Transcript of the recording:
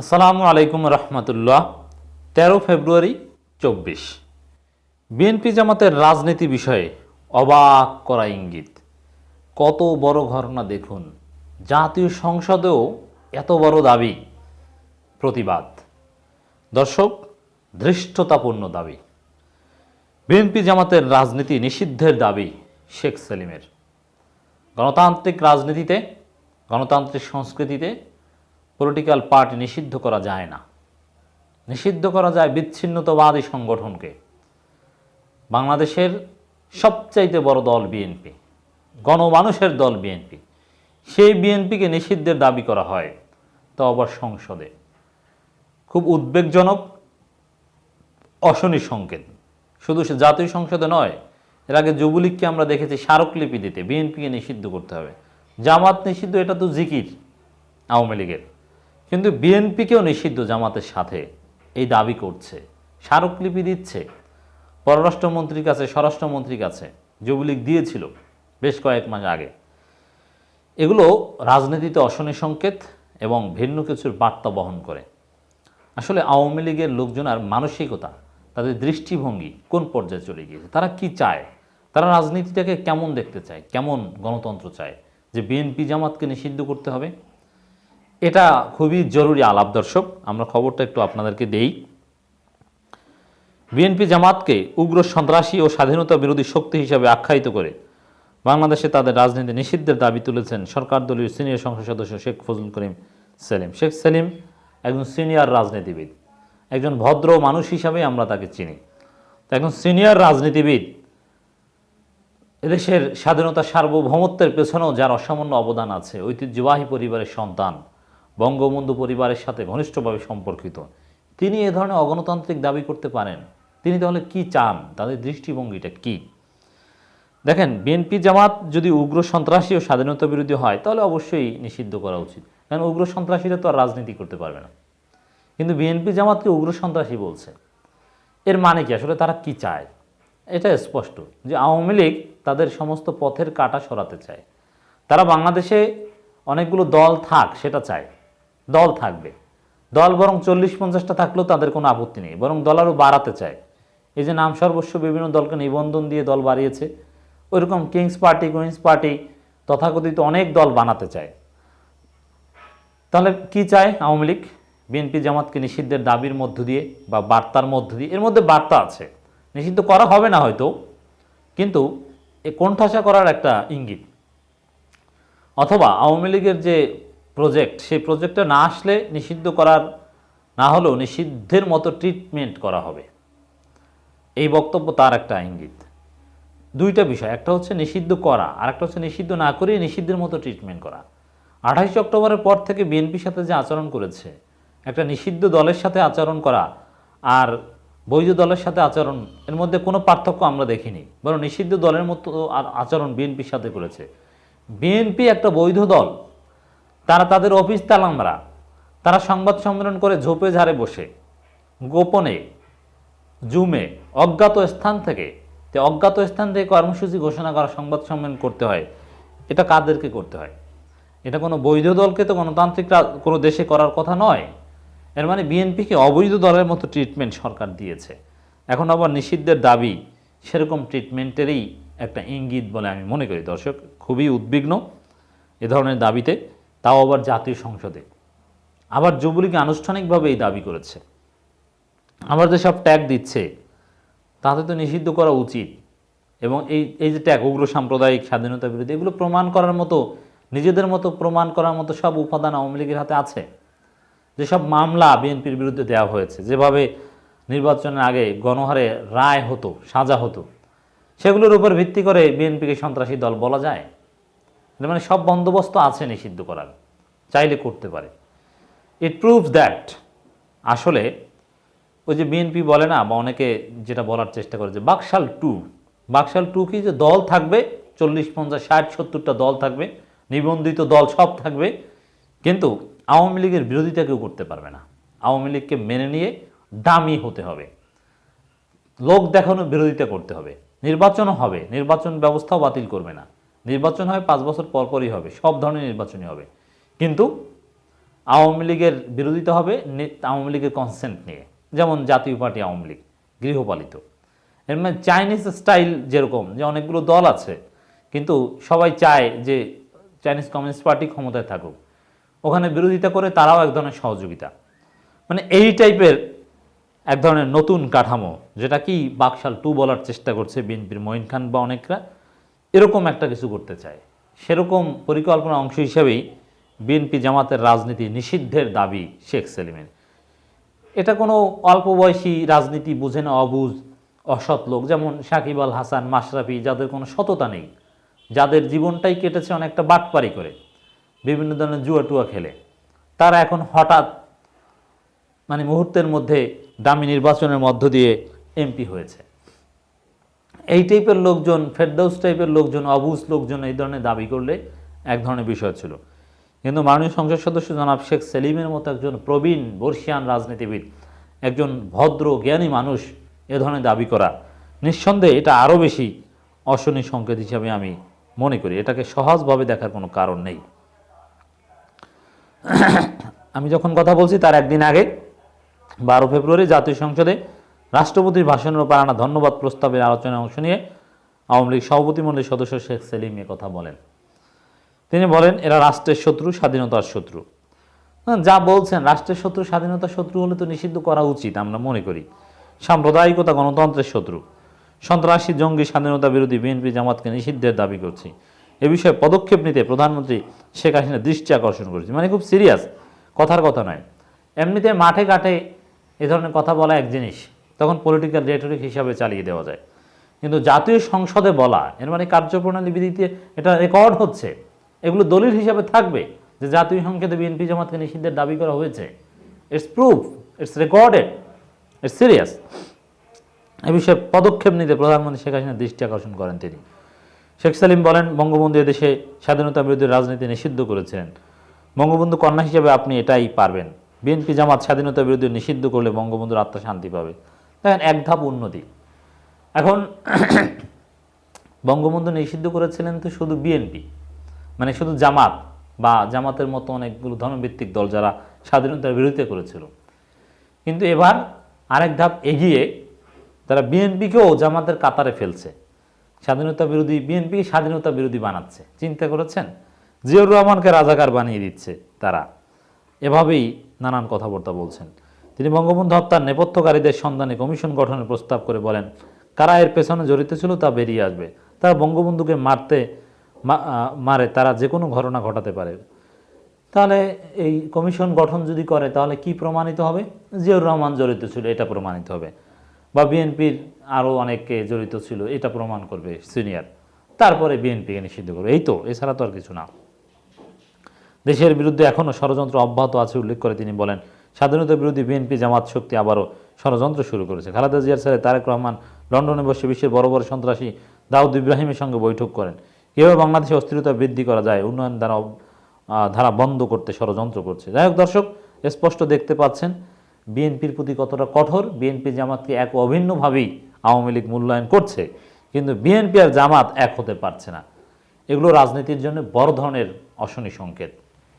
আসসালামু আলাইকুম রহমতুল্লাহ, তেরো ফেব্রুয়ারি চব্বিশ। বিএনপি জামাতের রাজনীতি বিষয়ে অবাক করা ইঙ্গিত। কত বড় ঘটনা দেখুন, জাতীয় সংসদেও এত বড় দাবি, প্রতিবাদ। দর্শক, ধৃষ্টতাপূর্ণ দাবি। বিএনপি জামাতের রাজনীতি নিষিদ্ধের দাবি শেখ সেলিমের। গণতান্ত্রিক রাজনীতিতে, গণতান্ত্রিক সংস্কৃতিতে পলিটিক্যাল পার্টি নিষিদ্ধ করা যায় না। নিষিদ্ধ করা যায় বিচ্ছিন্নতাবাদী সংগঠনকে। বাংলাদেশের সবচাইতে বড় দল বিএনপি গণমানুষের দল বিএনপি সেই বিএনপিকে নিষিদ্ধের দাবি করা হয়, তা আবার সংসদে। খুব উদ্বেগজনক, অশনি সংকেত। শুধু সে জাতীয় সংসদে নয়, এর আগে যুবলীগকে আমরা দেখেছি স্মারকলিপি দিতে বিএনপিকে নিষিদ্ধ করতে হবে। জামাত নিষিদ্ধ, এটা তো জিকির আওয়ামী লীগের। কিন্তু বিএনপিকেও নিষিদ্ধ জামাতের সাথে। এই দাবি করছে। স্মারকলিপি দিচ্ছে। পররাষ্ট্রমন্ত্রীর কাছে, স্বরাষ্ট্রমন্ত্রীর কাছে যুবলীগ দিয়েছিল বেশ কয়েক মাস আগে। এগুলো রাজনীতিতে অশনি সংকেত এবং ভিন্ন কিছুর বার্তা বহন করে। আসলে আওয়ামী লীগের লোকজন আর মানসিকতা, তাদের দৃষ্টিভঙ্গি কোন পর্যায়ে চলে গিয়েছে? তারা কি চায়? তারা রাজনীতিটাকে কেমন দেখতে চায়? কেমন গণতন্ত্র চায়? যে বিএনপি জামাতকে নিষিদ্ধ করতে হবে? এটা খুবই জরুরি আলাপ দর্শক, আমরা খবরটা একটু আপনাদেরকে দেই। বিএনপি জামাতকে উগ্র সন্ত্রাসী ও স্বাধীনতা বিরোধী শক্তি হিসাবে আখ্যায়িত করে বাংলাদেশে তাদের রাজনীতি নিষিদ্ধের দাবি তুলেছেন সরকার দলীয় সিনিয়র সংসদ সদস্য শেখ ফজলুল করিম সেলিম। শেখ সেলিম একজন সিনিয়র রাজনীতিবিদ, একজন ভদ্র মানুষ হিসাবে আমরা তাকে চিনি। তো একজন সিনিয়র রাজনীতিবিদ এদেশের স্বাধীনতা সার্বভৌমত্বের পেছনেও যার অসামান্য অবদান আছে, ঐতিহ্যবাহী পরিবারের সন্তান বঙ্গবন্ধু পরিবারের সাথে ঘনিষ্ঠভাবে সম্পর্কিত। তিনি এ ধরনের অগণতান্ত্রিক দাবি করতে পারেন। তিনি তাহলে কি চান? তাদের দৃষ্টিভঙ্গিটা কি? দেখেন, বিএনপি জামাত যদি উগ্র সন্ত্রাসী ও স্বাধীনতা বিরোধী হয়, তাহলে অবশ্যই নিষিদ্ধ করা উচিত। কারণ উগ্র সন্ত্রাসীরা তো আর রাজনীতি করতে পারবে না। কিন্তু বিএনপি জামাতকে উগ্র সন্ত্রাসী বলছে। এর মানে কি? আসলে তারা কি চায়? এটা স্পষ্ট যে আওয়ামী লীগ তাদের সমস্ত পথের কাটা সরাতে চায়। তারা বাংলাদেশে অনেকগুলো দল থাক, সেটা চায়। দল থাকবে। দল বরং চল্লিশ পঞ্চাশটা থাকলেও তাদের কোনো আপত্তি নেই, বরং দল আরও বাড়াতে চায়। এই যে নাম সর্বস্ব বিভিন্ন দলকে নিবন্ধন দিয়ে দল বাড়িয়েছে, ওইরকম কিংস পার্টি কুইন্স পার্টি তথাকথিত অনেক দল বানাতে চায়। তাহলে কি চায় আওয়ামী লীগ? বিএনপি জামাতকে নিষিদ্ধের দাবির মধ্য দিয়ে বা বার্তার মধ্য দিয়ে, এর মধ্যে বার্তা আছে। নিষিদ্ধ করা হবে না হয়তো, কিন্তু এ কোণঠাসা করার একটা ইঙ্গিত। অথবা আওয়ামী লীগের যে প্রজেক্ট সেই প্রজেক্টটা না আসলে নিষিদ্ধ করার, না হলেও নিষিদ্ধের মতো ট্রিটমেন্ট করা হবে। এই বক্তব্য তার একটা ইঙ্গিত। দুইটা বিষয়, একটা হচ্ছে নিষিদ্ধ করা আর একটা হচ্ছে নিষিদ্ধ না করে নিষিদ্ধের মতো ট্রিটমেন্ট করা। আঠাশে অক্টোবরের পর থেকে বিএনপির সাথে যে আচরণ করেছে, একটা নিষিদ্ধ দলের সাথে আচরণ করা আর বৈধ দলের সাথে আচরণ, এর মধ্যে কোনো পার্থক্য আমরা দেখিনি। বরং নিষিদ্ধ দলের মতো আর আচরণ বিএনপির সাথে করেছে। বিএনপি একটা বৈধ দল তারা তাদের অফিস তালামরা, তারা সংবাদ সম্মেলন করে ঝোপে ঝাড়ে বসে, গোপনে, জুমে, অজ্ঞাত স্থান থেকে, যে অজ্ঞাত স্থান থেকে কর্মসূচি ঘোষণা করা সংবাদ সম্মেলন করতে হয়, এটা কাদেরকে করতে হয়? এটা কোনো বৈধ দলকে তো গণতান্ত্রিক কোনো দেশে করার কথা নয়। এর মানে বিএনপিকে অবৈধ দলের মতো ট্রিটমেন্ট সরকার দিয়েছে। এখন আবার নিষিদ্ধের দাবি, সেরকম ট্রিটমেন্টেরই একটা ইঙ্গিত বলে আমি মনে করি। দর্শক, খুবই উদ্বিগ্ন এ ধরনের দাবিতে। তাও আবার জাতীয় সংসদে। আবার যুবলীগ আনুষ্ঠানিকভাবে এই দাবি করেছে। আবার যেসব ট্যাগ দিচ্ছে, তাতে তো নিষিদ্ধ করা উচিত। এবং এই এই যে ট্যাগ উগ্র সাম্প্রদায়িক স্বাধীনতা বিরোধী, এগুলো প্রমাণ করার মতো, নিজেদের মতো প্রমাণ করার মতো সব উপাদান আওয়ামী লীগের হাতে আছে। যেসব মামলা বিএনপির বিরুদ্ধে দেওয়া হয়েছে, যেভাবে নির্বাচনের আগে গণহারে রায় হতো, সাজা হতো, সেগুলোর উপর ভিত্তি করে বিএনপিকে সন্ত্রাসী দল বলা যায়। মানে সব বন্দোবস্ত আছে নিষিদ্ধ করার, চাইলে করতে পারে। ইট প্রুভস দ্যাট আসলে ওই যে বিএনপি বলে না, বা অনেকে যেটা বলার চেষ্টা করে যে বাকশাল টু বাকশাল টু কি যে দল থাকবে, চল্লিশ, পঞ্চাশ, ষাট, সত্তরটা দল থাকবে, নিবন্ধিত দল সব থাকবে, কিন্তু আওয়ামী লীগের বিরোধিতা কেউ করতে পারবে না। আওয়ামী লীগকে মেনে নিয়ে দামি হতে হবে। লোক দেখানো বিরোধিতা করতে হবে। নির্বাচনও হবে, নির্বাচন ব্যবস্থাও বাতিল করবে না। নির্বাচন হয়, পাঁচ বছর পর পরই হবে, সব ধরনের নির্বাচনই হবে। কিন্তু আওয়ামী লীগের বিরোধিতা হবে আওয়ামী লীগের কনসেন্ট নিয়ে। যেমন জাতীয় পার্টি আওয়ামী লীগ, গৃহপালিত। এর মানে চাইনিজ স্টাইল যেরকম, যে অনেকগুলো দল আছে, কিন্তু সবাই চায় যে চাইনিজ কমিউনিস্ট পার্টি ক্ষমতায় থাকুক। ওখানে বিরোধিতা করে তারাও এক ধরনের সহযোগিতা। মানে এই টাইপের এক ধরনের নতুন কাঠামো, যেটা কি বাকশাল টু বলার চেষ্টা করছে বিএনপির মঈন খান বা অনেকরা এরকম একটা কিছু করতে চায়। সেরকম পরিকল্পনা অংশ হিসেবেই বিএনপি জামাতের রাজনীতি নিষিদ্ধের দাবি শেখ সেলিমের। এটা কোনো অল্প বয়সী রাজনীতি, বুঝে না অবুঝ, অসৎ লোক, যেমন সাকিব আল হাসান, মাশরাফি, যাদের কোনো সততা নেই, যাদের জীবনটাই কেটেছে অনেকটা বাটপারি করে, বিভিন্ন ধরনের জুয়া টুয়া খেলে। তারা এখন হঠাৎ মানে মুহূর্তের মধ্যে দামি নির্বাচনের মধ্য দিয়ে এমপি হয়েছে। এই টাইপের লোকজন ফেরদৌস টাইপের লোকজন, অবুজ লোকজন এই ধরনের দাবি করলে এক ধরনের বিষয় ছিল। কিন্তু মাননীয় সংসদ সদস্য জনাব শেখ সেলিমের মতো একজন প্রবীণ বর্ষিয়ান রাজনীতিবিদ, একজন ভদ্র, জ্ঞানী মানুষ এ ধরনের দাবি করা, নিঃসন্দেহে এটা আরও বেশি অশনি সংকেত হিসাবে আমি মনে করি। এটাকে সহজভাবে দেখার কোনো কারণ নেই। আমি যখন কথা বলছি তার একদিন আগে, বারো ফেব্রুয়ারি জাতীয় সংসদে রাষ্ট্রপতির ভাষণের উপর আনা ধন্যবাদ প্রস্তাবের আলোচনায় অংশ নিয়ে আওয়ামী লীগ সভাপতিমণ্ডলীর সদস্য শেখ সেলিম এ কথা বলেন। তিনি বলেন এরা রাষ্ট্রের শত্রু স্বাধীনতার শত্রু। হ্যাঁ, যা বলছেন রাষ্ট্রের শত্রু স্বাধীনতার শত্রু হলে তো নিষিদ্ধ করা উচিত আমরা মনে করি। সাম্প্রদায়িকতা গণতন্ত্রের শত্রু। সন্ত্রাসী জঙ্গি স্বাধীনতা বিরোধী বিএনপি জামাতকে নিষিদ্ধের দাবি করছি। এ বিষয়ে পদক্ষেপ নিতে প্রধানমন্ত্রী শেখ হাসিনা দৃষ্টি আকর্ষণ করেছে মানে খুব সিরিয়াস কথার কথা নয়। এমনিতে মাঠে ঘাটে এ ধরনের কথা বলা এক জিনিস। তখন পলিটিক্যাল রেটরিক হিসাবে চালিয়ে দেওয়া যায়। কিন্তু জাতীয় সংসদে বলা, এর মানে কার্যপ্রণালী বিধিতে এটা রেকর্ড হচ্ছে। এগুলো দলিল হিসাবে থাকবে যে জাতীয় সংসদে বিএনপি জামাতকে নিষিদ্ধের দাবি করা হয়েছে। It's proof it's recorded it's serious এ বিষয়ে পদক্ষেপ নিতে প্রধানমন্ত্রী শেখ হাসিনা দৃষ্টি আকর্ষণ করেন তিনি। শেখ সালিম বলেন, বঙ্গবন্ধু এদেশে স্বাধীনতা বিরোধী রাজনীতি নিষিদ্ধ করেছিলেন বঙ্গবন্ধু কন্যা হিসেবে আপনি এটাই পারবেন। বিএনপি জামাত স্বাধীনতা বিরোধী নিষিদ্ধ করলে বঙ্গবন্ধুর আত্মা শান্তি পাবে। এক ধাপ উন্নতি। এখন বঙ্গবন্ধু নিষিদ্ধ করেছিলেন তো শুধু বিএনপি মানে শুধু জামাত বা জামাতের মতো অনেকগুলো ধর্মভিত্তিক দল যারা স্বাধীনতার বিরোধিতা করেছিল। কিন্তু এবার আরেক ধাপ এগিয়ে তারা বিএনপিকেও জামাতের কাতারে ফেলছে। স্বাধীনতা বিরোধী বিএনপি স্বাধীনতা বিরোধী বানাচ্ছে। চিন্তা করেছেন? জিয়াউর রহমানকে রাজাকার বানিয়ে দিচ্ছে তারা। এভাবেই নানান কথাবার্তা বলছেন। তিনি বঙ্গবন্ধু হত্যার নেপথ্যকারীদের সন্ধানে কমিশন গঠনের প্রস্তাব করে বলেন, কারা এর পেছনে জড়িত ছিল তা বেরিয়ে আসবে। তারা বঙ্গবন্ধুকে মারতে মারে, তারা যে কোনো ঘটনা ঘটাতে পারে। তাহলে এই কমিশন গঠন যদি করে, তাহলে কি প্রমাণিত হবে? জিয়াউর রহমান জড়িত ছিল, এটা প্রমাণিত হবে। বা বিএনপির আরও অনেকে জড়িত ছিল, এটা প্রমাণ করবে সিনিয়র। তারপরে বিএনপিকে নিষিদ্ধ করবে। এই তো, এছাড়া তো আর কিছু না। দেশের বিরুদ্ধে এখনও ষড়যন্ত্র অব্যাহত আছে, উল্লেখ করে তিনি বলেন। স্বাধীনতা বিরোধী বিএনপি জামাত শক্তি আবারও ষড়যন্ত্র শুরু করেছে। খালেদা জিয়ার স্যারে তারেক রহমান লন্ডনে বসে বিশ্বের বড় বড় সন্ত্রাসী দাউদ ইব্রাহিমের সঙ্গে বৈঠক করেন। কীভাবে বাংলাদেশে অস্থিরতা বৃদ্ধি করা যায়, উন্নয়ন দ্বারা ধারা বন্ধ করতে ষড়যন্ত্র করছে। যাই হোক দর্শক, স্পষ্ট দেখতে পাচ্ছেন, বিএনপির প্রতি কতটা কঠোর, বিএনপি জামাতকে এক অভিন্নভাবেই আওয়ামী লীগ মূল্যায়ন করছে, কিন্তু বিএনপি আর জামাত এক হতে পারছে না। এগুলো রাজনীতির জন্য বড় ধরনের অশনি সংকেত।